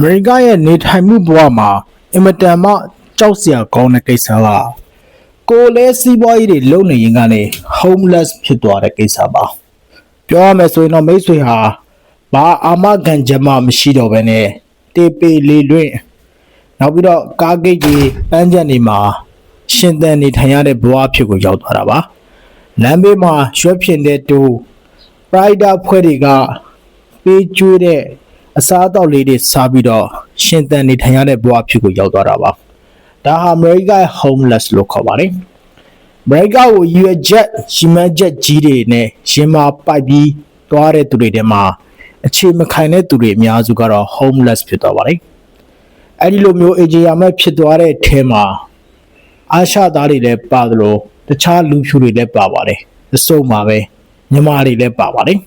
မေရိကရဲ့နေထိုင်မှုဘဝမှာအင်မတန်မှကြောက်စရာကောင်းတဲ့ကိစ္စကကိုယ်လဲစီးပွားရေးတွေလုပ်နေရင်ကနေ homeless ဖြစ်သွားတဲ့ကိစ္စပါပြောရမယ်ဆိုရင်တော့မိတ်ဆွေဟာဘာအာမခံချက်မှမရှိတော့ဘဲနဲ့တေးပေလေးလွင့်နောက်ပြီးတော့ကားဂိတ်ကြီးပန်းချက်တွေမှာရှင်သန်နေထိုင်ရတဲ့ဘဝအဖြစ်ကိုရောက်သွားတာပါလမ်းဘေးမှာရွှက်ဖြစ်တဲ့တူ Pride ဖွဲ့တွေကပေးကျွေးတဲ့ အစားအသောက်လေးတွေစားပြီးတော့ရှင်သန်နေထိုင်ရတဲ့ဘဝဖြစ်ကိုရောက်သွားတာပါဒါဟာ America homeless လို့ခေါ်ပါတယ် America ကိုရွေချက်ရှီမန်းချက်ကြီးတွေနဲ့ရှင်မာပိုက်ပြီးသွားတဲ့သူတွေထဲမှာအခြေမခိုင်တဲ့သူတွေအများစုကတော့ homeless ဖြစ်သွားပါတယ်အဲ့ဒီလိုမျိုးအေဂျီယာမဲ့ဖြစ်သွားတဲ့အဲမှာအာရှသားတွေလည်းပါသလိုတခြားလူဖြူတွေလည်းပါပါတယ်အစုံပါပဲညီမတွေလည်းပါပါတယ်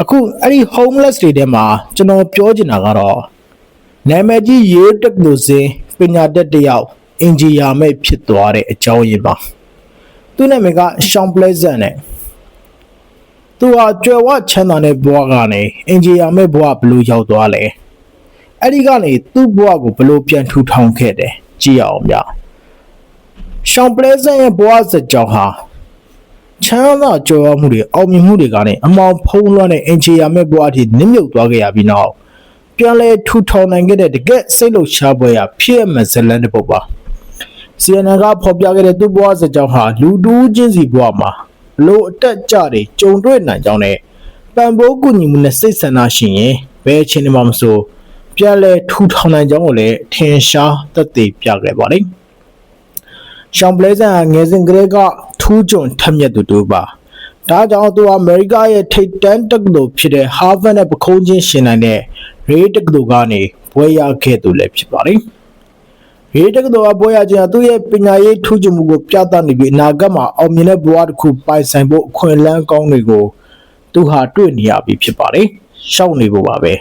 အခုအဲ့ဒီ homeless တွေထဲမှာကျွန်တော်ပြောချင်တာကတော့နာမည်ကြီးရေးတက်လို့စင်ပညာတတ်တစ်ယောက်အင်ဂျီယာမဲ့ဖြစ်သွားတဲ့အကြောင်းရင်းပါသူ့နာမည်က Sean Pleasant နဲ့သူဟာကြွယ်ဝချမ်းသာတဲ့ဘဝကနေအင်ဂျီယာမဲ့ဘဝဘယ်လိုရောက်သွားလဲအဲ့ဒီကနေသူ့ဘဝကိုဘယ်လိုပြန်ထူထောင်ခဲ့တယ်ကြည့်ရအောင်ဗျရှောင်းပလဲဆန်ရဲ့ဘဝစကြောင်းဟာ ချမ်းသာကြွယ်ဝမှုတွေအောင်မြင်မှုတွေကနေအမောင်ဖုံးလွှမ်းတဲ့အင်ဂျီယာမဲ့ဘဝအထိနစ်မြုပ်သွားခဲ့ရပြီးနောက်ပြန်လဲထူထောင်နိုင်ခဲ့တဲ့တကယ်စိတ်လှုပ်ရှားပွဲရဖြစ်အမှန်ဇလန်တစ်ပုဒ်ပါ CNN ကဖော်ပြခဲ့တဲ့သူ့ဘဝစကြောင်းဟာလူတူးချင်းစီဘဝမှာဘလို့အတက်ကြတွေကြုံတွေ့နိုင်ကြောင်းနဲ့ပံပိုးကူညီမှုနဲ့စိတ်ဆန္ဒရှိရင်ဘယ်အချိန်မှမဆိုပြန်လဲထူထောင်နိုင်ကြောင်းကိုလည်းထင်ရှားသက်သေပြခဲ့ပါလိမ့်ရှောင်းပလဲဆန်ငယ်စဉ်ကလေးက ထူးချွန်ထက်မြက်သူတူပါဒါကြောင့်သူအမေရိကရဲ့ထိပ်တန်းတက္ကသိုလ်ဖြစ်တဲ့ Harvard နဲ့ပခုံးချင်းရှင်နိုင်တဲ့ Ray တက္ကသိုလ်ကနေဘွဲရခဲ့သူလည်းဖြစ်ပါလိမ့်ရေးတက္ကသိုလ်အပွဲရခြင်းသူ့ရဲ့ပညာရေးထူးချွန်မှုကိုပြသနေပြီးအနာဂတ်မှာအောင်မြင်တဲ့ဘဝတစ်ခုပိုင်ဆိုင်ဖို့အခွင့်အလမ်းကောင်းတွေကိုသူဟာတွေ့နေရပြီဖြစ်ပါတယ်။ရှောက်နေဖို့ပါပဲ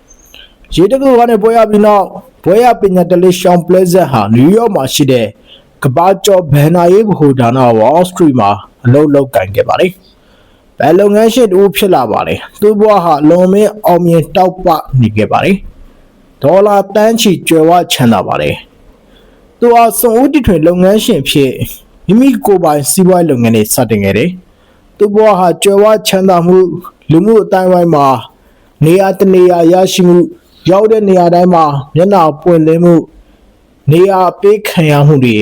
။ရေးတက္ကသိုလ်ကနေပွဲရပြီးနောက်ပွဲရပညာတလေးရှောင်းပလက်ဇက်ဟာနယူးယောက်မှာရှိတဲ့ ကဘာကျော်ဘန်နာရေးဗဟိုဌာန Wall Street မှာအလုပ်လုပ်ကင်ခဲ့ပါတယ်။ဘယ်လုပ်ငန်းရှင်တူဖြစ်လာပါလဲ။သူ့ဘဝဟာလွန်မင်းအောင်မြင်တောက်ပနေခဲ့ပါတယ်။ဒေါ်လာတန်းချီကျွယ်ဝချမ်းသာပါတယ်။သူဟာစုံဦးတထွေလုပ်ငန်းရှင်ဖြစ်မိမိကိုယ်ပိုင်စီးပွားရေးလုပ်ငန်းတွေစတင်ခဲ့တယ်။သူ့ဘဝဟာကြွယ်ဝချမ်းသာမှုလူမှုအတိုင်းဝိုင်းမှာနေရာတနေရာရရှိမှုရောက်တဲ့နေရာတိုင်းမှာမျက်နှာပွင့်လင်းမှုနေရာပေးခံရမှုတွေ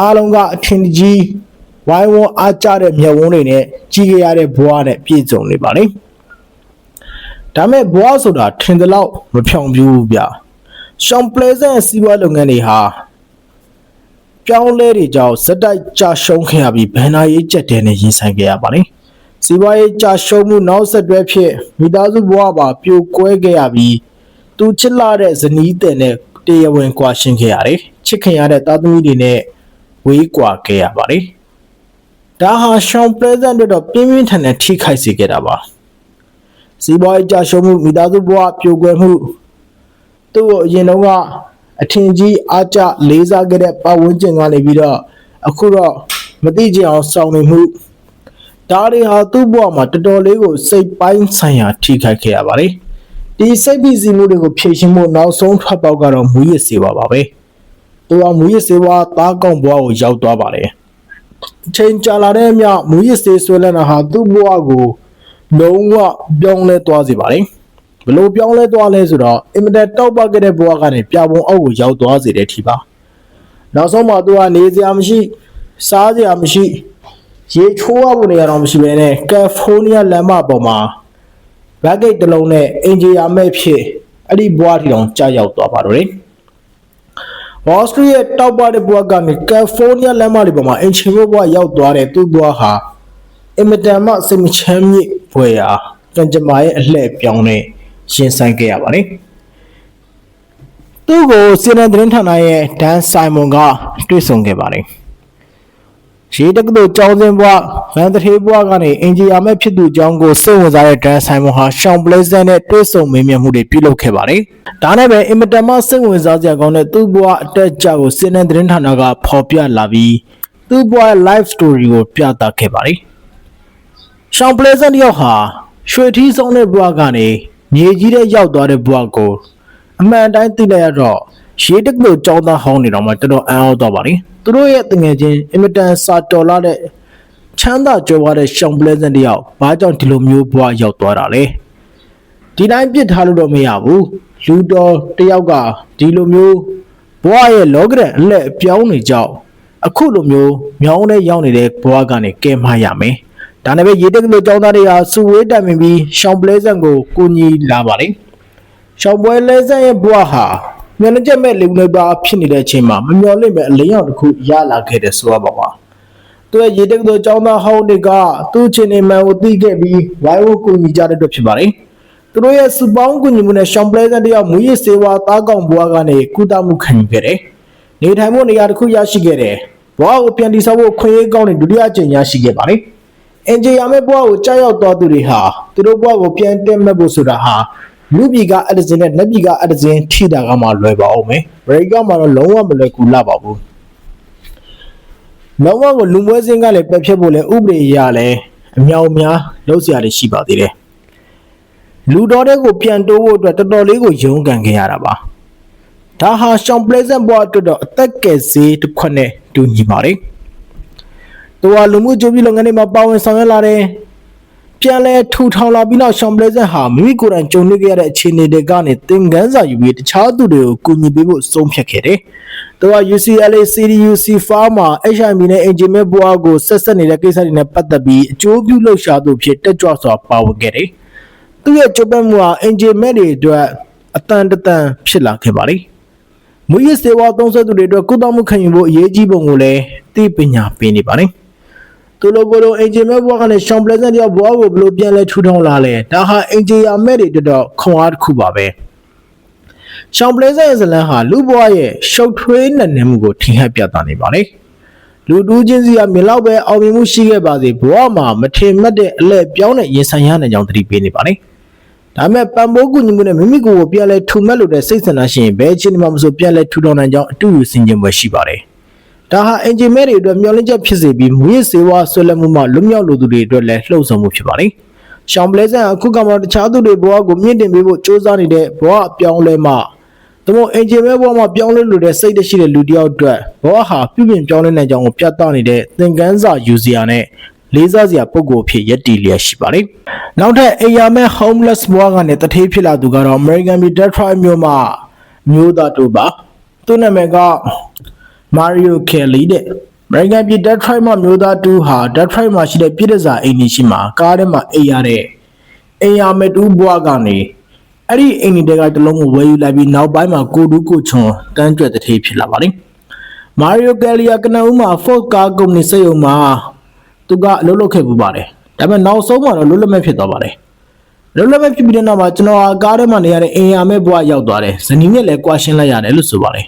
အားလုံးကအထင်ကြီးဝိုင်းဝန်းအားကျတဲ့မျက်ဝန်းတွေနဲ့ကြီးခဲ့ရတဲ့ဘဝနဲ့ပြည့်စုံနေပါလိမ့်။ဒါမဲ့ဘဝဆိုတာထင်သလောက်မဖြောင်ပြူဘူးဗျ။ရှောင်းပလဲဆန်စီးပွားလုပ်ငန်းတွေဟာပြောင်းလဲတွေကြောင့်စက်တိုက်ကြာရှုံးခဲ့ရပြီးဘန်နာရေးကြက်တဲနဲ့ရင်ဆိုင်ခဲ့ရပါတယ်။စီးပွားရေးကြာရှုံးမှုနောက်ဆက်တွဲဖြစ်မိသားစုဘဝပါပြိုကွဲခဲ့ရပြီးသူချစ်လာတဲ့ဇနီးတဲ့နဲ့တရားဝင်ကွာရှင်းခဲ့ရတယ်။ချစ်ခင်ရတဲ့သားသမီးတွေနဲ့ ဝေးကွာခဲ့ရပါတယ်။ဒါဟာရှောင်းပလက်ဇန်တို့တော့ပြင်းပြင်းထန်ထန်ထိခိုက်စေခဲ့တာပါ။စီးပွားရေးကြာရှုံးမှုမိသားစုဘဝပြိုကွဲမှုသူ့ကိုအရင်တုန်းကအထင်ကြီးအားကျလေးစားခဲ့တဲ့ပတ်ဝန်းကျင်ကနေပြီးတော့အခုတော့မသိကြအောင်စောင့်နေမှုဒါတွေဟာသူ့ဘဝမှာတော်တော်လေးကိုစိတ်ပိုင်းဆိုင်ရာထိခိုက်ခဲ့ရပါတယ်ဒီစိတ်ပီစီမှုတွေကိုဖြေရှင်းဖို့နောက်ဆုံးထွက်ပေါက်ကတော့မူရစ်စေပါပါပဲ သူကမူရစ်စေဝါသားကောင်းဘဝကိုရောက်သွားပါတယ်အချိန်ကြာလာတဲ့အမျှမူရစ်စေဆွဲလန်းတာဟာသူ့ဘဝကိုလုံးဝပြောင်းလဲသွားစေပါတယ်ဘလို့ပြောင်းလဲသွားလဲဆိုတော့အင်မတန်တောက်ပခဲ့တဲ့ဘဝကနေပြပုံအောက်ကိုရောက်သွားစေတဲ့ထီပါနောက်ဆုံးမှသူကနေစရာမရှိစားစရာမရှိရေချိုးရဖို့နေရာတော့မရှိဘဲနဲ့ကယ်လီဖိုးနီးယားလမ်းမပေါ်မှာဘက်ဂိတ်တစ်လုံးနဲ့အင်ဂျီယာမဲ့ဖြစ်အဲ့ဒီဘွားထီတောင်ကြာရောက်သွားပါတော့တယ်။ Wall Street ရဲ့တောက်ပတဲ့ဘွားကနေကယ်လီဖိုးနီးယားလမ်းမတွေပေါ်မှာအင်ဂျီဘွားရောက်သွားတဲ့သူ့ဘွားဟာအင်မတန်မှစိတ်မချမ်းမြေ့ဖွယ်ရာကံကြမ္မာရဲ့အလှည့်ပြောင်းတဲ့ရှင်းဆိုင်ခဲ့ရပါတယ်။သူ့ကိုစီနန်သတင်းဌာနရဲ့ဒန်ဆိုင်မွန်ကတွေ့ဆုံခဲ့ပါတယ်။ ရေတက္ကသိုလ်ကျောင်းစဉ်ဘွားဗန်တထေးဘွားကနေအင်ဂျီယာမဲ့ဖြစ်သူကျောင်းကိုစိတ်ဝင်စားတဲ့ဒန်ဆိုင်မွန်ဟာရှောင်းပလေးစန်နဲ့တွေ့ဆုံမေးမြန်းမှုတွေပြုလုပ်ခဲ့ပါတယ်။ဒါနဲ့ပဲအင်မတန်မှစိတ်ဝင်စားစရာကောင်းတဲ့သူ့ဘွားအတက်အကျကိုစီနန်သတင်းဌာနကဖော်ပြလာပြီးသူ့ဘွားရဲ့ live story ကိုပြသခဲ့ပါတယ်။ရှောင်းပလေးစန်တယောက်ဟာရွှေထီးဆုံးတဲ့ဘွားကနေမြေကြီးထဲရောက်သွားတဲ့ဘဝကိုအမှန်တိုင်းသိလိုက်ရတော့ ရေတက္ကသိုလ်ကျောင်းသားဟောင်းနေတော့မှတော်တော်အံ့ဩသွားပါလေသူတို့ရဲ့တငယ်ချင်းအင်မတန်စာတော်လာတဲ့ချမ်းသာကြွယ်ဝတဲ့ရှောင်းပလဲစန်တယောက်ဘာကြောင့်ဒီလိုမျိုးဘဝရောက်သွားတာလဲဒီတိုင်းပြစ်ထားလို့တော့မရဘူးလူတော်တယောက်ကဒီလိုမျိုးဘဝရဲ့လောကရန်အလက်အပြောင်းနေကြောက်အခုလိုမျိုးမြောင်းတဲ့ရောက်နေတဲ့ဘဝကနေကဲမရမယ်ဒါနဲ့ပဲရေတက္ကသိုလ်ကျောင်းသားတွေဟာစုဝေးတိုင်ပင်ပြီးရှောင်းပလဲစန်ကိုကိုညီလာပါလေရှောင်းပွဲလဲဆန်းရဲ့ဘဝဟာ မျက်နှာချက်မဲ့လေဦးလေးပါဖြစ်နေတဲ့အချိန်မှာမမျော်လင့်ပဲအလင်းရောင်တစ်ခုရလာခဲ့တယ်ဆိုရပါပါသူရဲ့ရေတက်ကတော်ចောင်းသားဟောင်းတွေကသူ့ချင်းနေမှန်ကိုသိခဲ့ပြီးဝိုင်းဝန်းကူညီကြတဲ့အတွက်ဖြစ်ပါတယ်သူတို့ရဲ့စူပေါင်းကူညီမှုနဲ့ရှောင်းပလဲဆန်းတယောက်မူရစ်စေဝါသားကောင်ဘဝကနေကုသမှုခံယူခဲ့တယ်နေထိုင်မှုနေရာတစ်ခုရရှိခဲ့တယ်ဘဝကိုပြန်တည်ဆောက်ဖို့ခွင့်ရေးကောင်းတဲ့ဒုတိယအကြိမ်ရရှိခဲ့ပါတယ်အင်ဂျီယာမဲ့ဘဝကိုကြောက်ရောက်သွားသူတွေဟာသူတို့ဘဝကိုပြန်တက်မဲ့ဖို့ဆိုတာဟာ လူပြည်ကအဒဇင်နဲ့လက်ပြည်ကအဒဇင်ထိတာကမှလွယ်ပါအောင်မယ်။ဘရိကမှာတော့လုံးဝမလွယ်ကူလာပါဘူး။လုံးဝကိုလူမွဲစင်းကလည်းပယ်ဖြတ်ဖို့လည်းဥပဒေအရလည်းအမြောက်အများလုပ်စရာတွေရှိပါသေးတယ်။လူတော်တဲ့ကိုပြန်တိုးဖို့အတွက်တော်တော်လေးကိုရုန်းကန်ခဲ့ရတာပါ။ဒါဟာရှောင်းပလက်ဆန်ဘွားအတွက်တော့အသက်ကယ်ဈေးတစ်ခွက်နဲ့တူညီပါလေ။သူကလူမှုကြိုးပြီးလုပ်ငန်းတွေမှာပါဝင်ဆောင်ရွက်လာတယ်။ ပြန်လဲထူထောင်လာပြီးနောက်ရှောင်းပလဲဆန်ဟာမိမိကိုယ်တိုင်ကြုံတွေ့ခဲ့ရတဲ့အခြေအနေတွေကနေသင်ခန်းစာယူပြီးတခြားသူတွေကိုကူညီပေးဖို့ဆုံးဖြတ်ခဲ့တယ်။သူက UCLA CDUC Pharma HIV နဲ့ HIV ဘွားကိုဆက်ဆက်နေတဲ့ကိစ္စတွေနဲ့ပတ်သက်ပြီးအကျိုးပြုလှုပ်ရှားသူဖြစ်တက်ကြွစွာပါဝင်ခဲ့တယ်။သူ့ရဲ့ကြိုးပမ်းမှုဟာ HIV တွေအတွက်အတန်တတန်ဖြစ်လာခဲ့ပါလိမ့်။မူရစ်စေဝါသုံးစွဲသူတွေအတွက်ကုသမှုခံယူဖို့အရေးကြီးပုံကိုလည်းသိပညာပေးနေပါလိမ့်။ သူလိုကိုလိုအင်ဂျင်မဲဘွားကနေရှောင်းပလက်စန်တယောက်ဘွားကိုဘယ်လိုပြန်လဲထူထောင်လာလဲဒါဟာအင်ဂျင်ယာမဲတွေတော်တော်ခွန်အားတစ်ခုပါပဲရှောင်းပလက်စန်ရဲ့ဇလန်းဟာလူဘွားရဲ့ရှုပ်ထွေးနဲ့နေမှုကိုထင်ဟပ်ပြသနေပါလေလူတူးချင်းစီကမြေလောက်ပဲအောင်မြင်မှုရှိခဲ့ပါစေဘွားမှာမထင်မှတ်တဲ့အလဲပြောင်းတဲ့ရင်ဆိုင်ရနိုင်ကြောင်းသတိပေးနေပါလေဒါမဲ့ပံပိုးကူညီမှုနဲ့မိမိကိုယ်ကိုပြန်လဲထူမဲ့လို့တဲ့စိတ်ဆန္ဒရှိရင်ဘယ်အချိန်မှမဆိုပြန်လဲထူထောင်နိုင်ကြောင်းအတူယူဆင်ခြင်ပွဲရှိပါတယ် ဒါဟာအင်ဂျင်မဲတွေအတွက်မျှော်လင့်ချက်ဖြစ်စေပြီးမူရစ်စေဝါဆွဲလန်းမှုမှလွတ်မြောက်လိုသူတွေအတွက်လည်းလှုံ့ဆော်မှုဖြစ်ပါလိမ့်။ရှောင်းပလဲဆန်အခုကမှတခြားသူတွေဘဝကိုမြင့်တင်ပေးဖို့စ조사နေတဲ့ဘဝအပြောင်းလဲမှသူမို့အင်ဂျင်မဲဘဝမှာပြောင်းလဲလို့တဲ့စိတ်တရှိတဲ့လူတစ်ယောက်အတွက်ဘဝဟာပြုပြင်ပြောင်းလဲနိုင်ကြောင်းကိုပြသနေတဲ့သင်ခန်းစာယူစရာနဲ့လေးစားစရာပုံကိုယ်ဖြစ်ရက်တီလျက်ရှိပါလိမ့်။နောက်ထပ်အိယာမဲ homeless ဘဝကနေတထေးဖြစ်လာသူကတော့ American Be Detroit မြို့မှာမျိုးသားတို့ပါ။သူ့နာမည်က မာရီယိုကယ်လီတဲ့ American ပြည် Detroit မှာမျိုးသားတူဟာ Detroit မှာရှိတဲ့ပြည်တစားအိမ်ကြီးရှိမှာကားထဲမှာအိပ်ရတဲ့အိမ်ရမဲ့တူဘွားကနေအဲ့ဒီအိမ်ကြီးတွေကတလုံးကိုဝယ်ယူလိုက်ပြီးနောက်ပိုင်းမှာကိုတူးကိုချွန်တန်းကြွတဲ့တထေးဖြစ်လာပါလိမ့်မာရီယိုကယ်လီယာကနဦးမှာ Ford Car Company စက်ရုံမှာသူကအလုပ်လုပ်ခဲ့ပူပါတယ်ဒါပေမဲ့နောက်ဆုံးမှာတော့လွတ်လပ်မဲ့ဖြစ်သွားပါတယ်လွတ်လပ်မဲ့ဖြစ်ပြီးတဲ့နောက်မှာကျွန်တော်ဟာကားထဲမှာနေရတဲ့အိမ်ရမဲ့ဘွားရောက်သွားတယ်ဇနီးနဲ့လည်းကြွားရှင်းလိုက်ရတယ်လို့ဆိုပါတယ်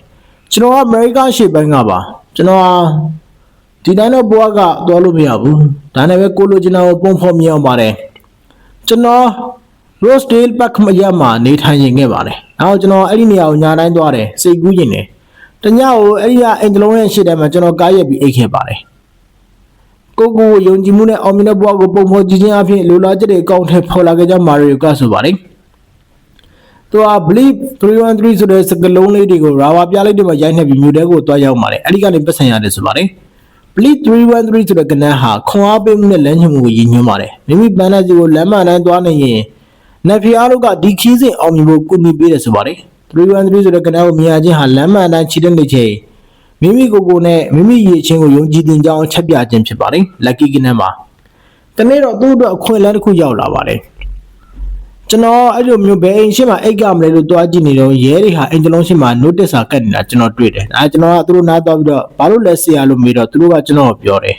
ကျွန်တော်ကအမေရိကန်ရှေ့ပိုင်းကပါကျွန်တော်ဟာဒီတိုင်းတော့ဘွားကသွားလို့မရဘူးဒါနဲ့ပဲကိုလိုချင်တာကိုပုံဖော်မြင်အောင်ပါတယ်ကျွန်တော် Rosedale Park မှာရမှာနေထိုင်ရင်ခဲ့ပါတယ်နောက်ကျွန်တော်အဲ့ဒီနေရာကိုညာတိုင်းသွားတယ်စိတ်ကူးရင်တယ်တညကိုအဲ့ဒီကအင်ဂျလုံးရဲ့ရှေ့ထဲမှာကျွန်တော်ကားရက်ပြီးအိတ်ခဲ့ပါတယ်ကိုကိုကိုယုံကြည်မှုနဲ့အောင်မြင်တဲ့ဘွားကိုပုံဖော်ကြည့်ခြင်းအပြင်လိုလားချက်တွေအကောင့်ထဲပေါ်လာခဲ့ကြမာရီယိုကဆိုပါတယ် သူက believe 313ဆိုတဲ့စကလုံးလေးတွေကိုရာဘာပြလိုက်တဲ့မှာရိုက်နှက်ပြီးမြို့တဲကိုတွားရောက်ပါတယ်အဲ့ဒီကနေပတ်ဆိုင်ရတယ်ဆိုပါတယ် believe 313ဆိုတဲ့ကဏ္ဍဟာခွန်အားပေးမှုနဲ့လမ်းညွှန်မှုကိုရည်ညွှန်းပါတယ်မိမိပန်းတဲ့စီကိုလမ်းမတိုင်းတွားနေရင်နက်ဖီအားတို့ကဒီခီးစဉ်အောင်မြင်ဖို့ကူညီပေးတယ်ဆိုပါတယ်313ဆိုတဲ့ကဏ္ဍကိုမြင်ရခြင်းဟာလမ်းမတိုင်းခြေတက်နေချိန်မိမိကိုယ်ကိုယ်နဲ့မိမိရည်ချင်းကိုယုံကြည်တင်ကြောင်းချက်ပြခြင်းဖြစ်ပါတယ် lucky ကဏ္ဍမှာတနေ့တော့သူ့အတွက်အခွင့်အလမ်းတစ်ခုရောက်လာပါတယ် ကျွန်တော်အဲ့လိုမျိုးဘယ်အိမ်ရှိမှအိတ်ကမလဲလို့တွားကြည့်နေတော့ရဲတွေဟာအိမ်တလုံးရှိမှ notice စာကတ်နေတာကျွန်တော်တွေ့တယ်။အဲကျွန်တော်ကသူတို့နားတော့ပြီးတော့ဘာလို့လဲဆရာလို့မေးတော့သူတို့ကကျွန်တော်ကိုပြောတယ်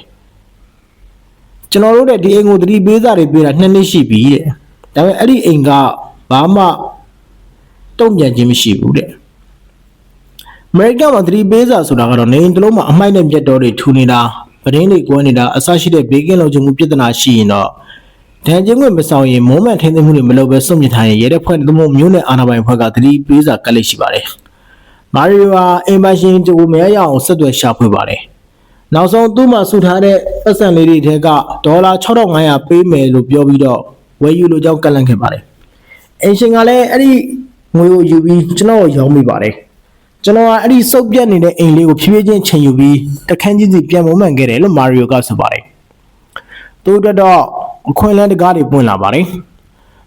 ။ကျွန်တော်တို့တဲ့ဒီအိမ်ကိုတတိပေးစာတွေပေးတာနှစ်နှစ်ရှိပြီတဲ့။ဒါပေမဲ့အဲ့ဒီအိမ်ကဘာမှတုံ့ပြန်ခြင်းမရှိဘူးတဲ့။ American မှာတတိပေးစာဆိုတာကတော့နေအိမ်တလုံးမှာအမိုက်နဲ့မြက်တော်တွေထူနေတာပရင်းတွေကွဲနေတာအဆရှိတဲ့ဘေးကင်းလုံခြုံမှုပြဿနာရှိရင်တော့ ဒဏ်ကျင်းခွင့်မဆောင်ရင်မုံမှန်ထိန်းသိမ်းမှုတွေမလုပ်ဘဲစွန့်ပစ်ထားရင်ရဲတဲ့ဖွဲ့တို့မျိုးနဲ့အာဏာပိုင်ဖွဲ့ကသတိပေးစာကတ်လိုက်ရှိပါတယ်။မာရီယိုဟာအင်ပါရှင်တူမရရအောင်ဆက်သွယ်ရှာဖွေပါတယ်။နောက်ဆုံးသူ့မှာစုထားတဲ့ပတ်စံလေးတွေထဲကဒေါ်လာ6500ပေးမယ်လို့ပြောပြီးတော့ဝယ်ယူလိုကြောင်းကတ်လန့်ခဲ့ပါတယ်။အင်ရှင်ကလည်းအဲ့ဒီငွေကိုယူပြီးကျွန်တော်ကိုရောင်းမိပါတယ်ကျွန်တော်ကအဲ့ဒီစုပ်ပြတ်နေတဲ့အိမ်လေးကိုဖြည်းဖြည်းချင်းချိန်ယူပြီးတခန်းချင်းစီပြန်မမှန်ခဲ့တယ်လို့မာရီယိုကဆိုပါတယ်သူတို့အတွက်တော့ အခွင့်အလမ်းတကားတွေပွင့်လာပါတယ်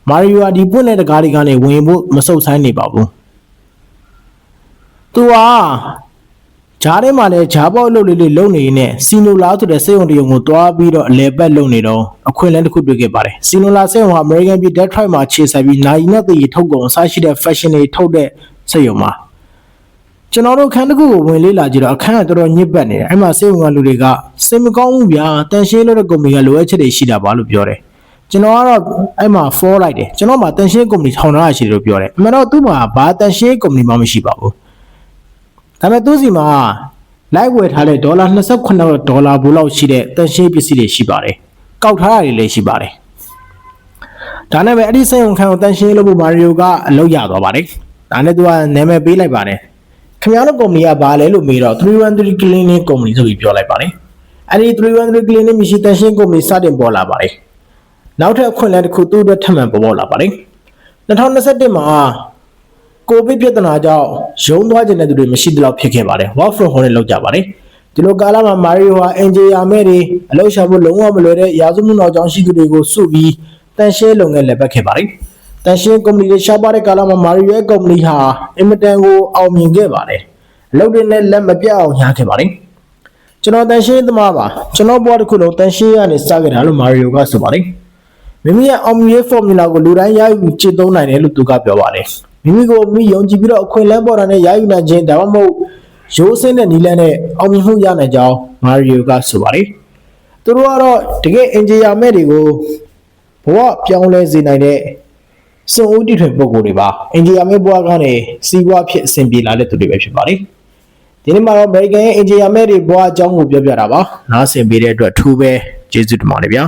မာရီယိုကဒီပွင့်တဲ့တကားတွေကနေဝင်ဖို့မဆုတ်ဆိုင်နေပါဘူးသူကဂျားထဲမှာလည်းဂျားပေါက်လုပ်လေးလေးလုံနေနေစီနိုလာဆိုတဲ့စေုံတရုံကိုတွားပြီးတော့အလဲပတ်လုံနေတော့အခွင့်အလမ်းတစ်ခုတွေ့ခဲ့ပါတယ်စီနိုလာစေုံဟာအမေရိကန်ပြည် Detroit မှာခြေဆက်ပြီးနိုင်နဲ့တည်ထုတ်ကုန်အစားရှိတဲ့ fashion တွေထုတ်တဲ့စေုံမှာ ကျွန်တော်တို့ခန်းတစ်ခုကိုဝင်လေးလာကြည့်တော့အခန်းကတော်တော်ညစ်ပတ်နေတယ်အဲ့မှာစေုံကလူတွေကစိတ်မကောင်းဘူးဗျာတန်ရှင်းလို့တဲ့ကုမ္ပဏီကလိုအပ်ချက်တွေရှိတာပါလို့ပြောတယ်ကျွန်တော်ကတော့အဲ့မှာ for လိုက်တယ်ကျွန်တော်မှတန်ရှင်းကုမ္ပဏီထောင်ထားရရှိတယ်လို့ပြောတယ်အမှန်တော့သူ့မှာဘာတန်ရှင်းကုမ္ပဏီမှမရှိပါဘူးဒါပေမဲ့သူစီမှာလိုက်ဝယ်ထားတဲ့ဒေါ်လာ28ဒေါ်လာဘူးလောက်ရှိတဲ့တန်ရှင်းပစ္စည်းတွေရှိပါတယ်။ကောက်ထားတာတွေလည်းရှိပါတယ်။ဒါနဲ့ပဲအဲ့ဒီစက်ရုံခန်းကိုတန်ရှင်းလုပ်ဖို့မာရီယိုကအလုပ်ရသွားပါတယ်။ဒါနဲ့သူကနာမည်ပေးလိုက်ပါတယ်။ ခင်ဗျားတို့ကုမ္ပဏီကဘာလဲလို့မေးတော့313 Cleaning Company ဆိုပြီးပြောလိုက်ပါတယ်။အဲ့ဒီ313 Cleaning မရှိတန်ရှင်းကုမ္ပဏီစတင်ပေါ်လာပါတယ်။နောက်ထပ်အခွင့်အလမ်းတစ်ခုသူ့အတွက်ထပ်မံပေါ်ပေါ်လာပါတယ်။2021မှာကိုဗစ်ပြဿနာကြောင့်ရုံးသွားခြင်းတဲ့သူတွေမရှိသလောက်ဖြစ်ခဲ့ပါတယ် work from home နဲ့လုပ်ကြပါတယ်ဒီလိုကာလမှာမာရီယိုဟာအင်ဂျီယာမဲတွေအလုပ်ရှာဖို့လုံးဝမလွယ်တဲ့ရာဇဝတ်မှုနောက်ကြောင်းရှိသူတွေကိုစုပြီးတန်ရှင်းလုပ်ငန်းလည်းပတ်ခဲ့ပါတယ် တန်ရှင်းကုမ္ပဏီတွေရှားပါတဲ့ကာလမှာမာရီယိုရဲ့ကုမ္ပဏီဟာအင်မတန်ကိုအောင်မြင်ခဲ့ပါတယ်အလုပ်တွေနဲ့လက်မပြတ်အောင်ညားခဲ့ပါတယ်ကျွန်တော်တန်ရှင်းသမားပါကျွန်တော်ဘဝတစ်ခုလုံးတန်ရှင်းရနေစခဲ့တာလို့မာရီယိုကဆိုပါတယ်မိမိရဲ့အောင်မြင်ရေး formula ကိုလူတိုင်းရယူကျင့်သုံးနိုင်တယ်လို့သူကပြောပါတယ်မိမိကိုမိယုံကြည်ပြီးတော့အခွင့်အလမ်းပေါ်တာနဲ့ရယူနိုင်ခြင်းဒါမှမဟုတ်ရိုးစင်းတဲ့နီလန်းနဲ့အောင်မြင်မှုရနိုင်ကြောင်းမာရီယိုကဆိုပါတယ်သူတို့ကတော့တကယ်အင်ဂျီယာမဲ့တွေကိုဘဝပြောင်းလဲစေနိုင်တဲ့ စုံဦးတည်ထွင်ပုံကိုယ်တွေပါအင်ဂျီယာမဲ့ဘဝကနေစီးပွားဖြစ်အဆင်ပြေလာတဲ့သူတွေပဲဖြစ်ပါတယ်ဒီနေ့မှာတော့ American ရဲ့အင်ဂျီယာမဲ့တွေဘဝအကြောင်းကိုပြောပြတာပါနားဆင်ပေးတဲ့အတွက်ထူးပဲကျေးဇူးတင်ပါတယ်ဗျာ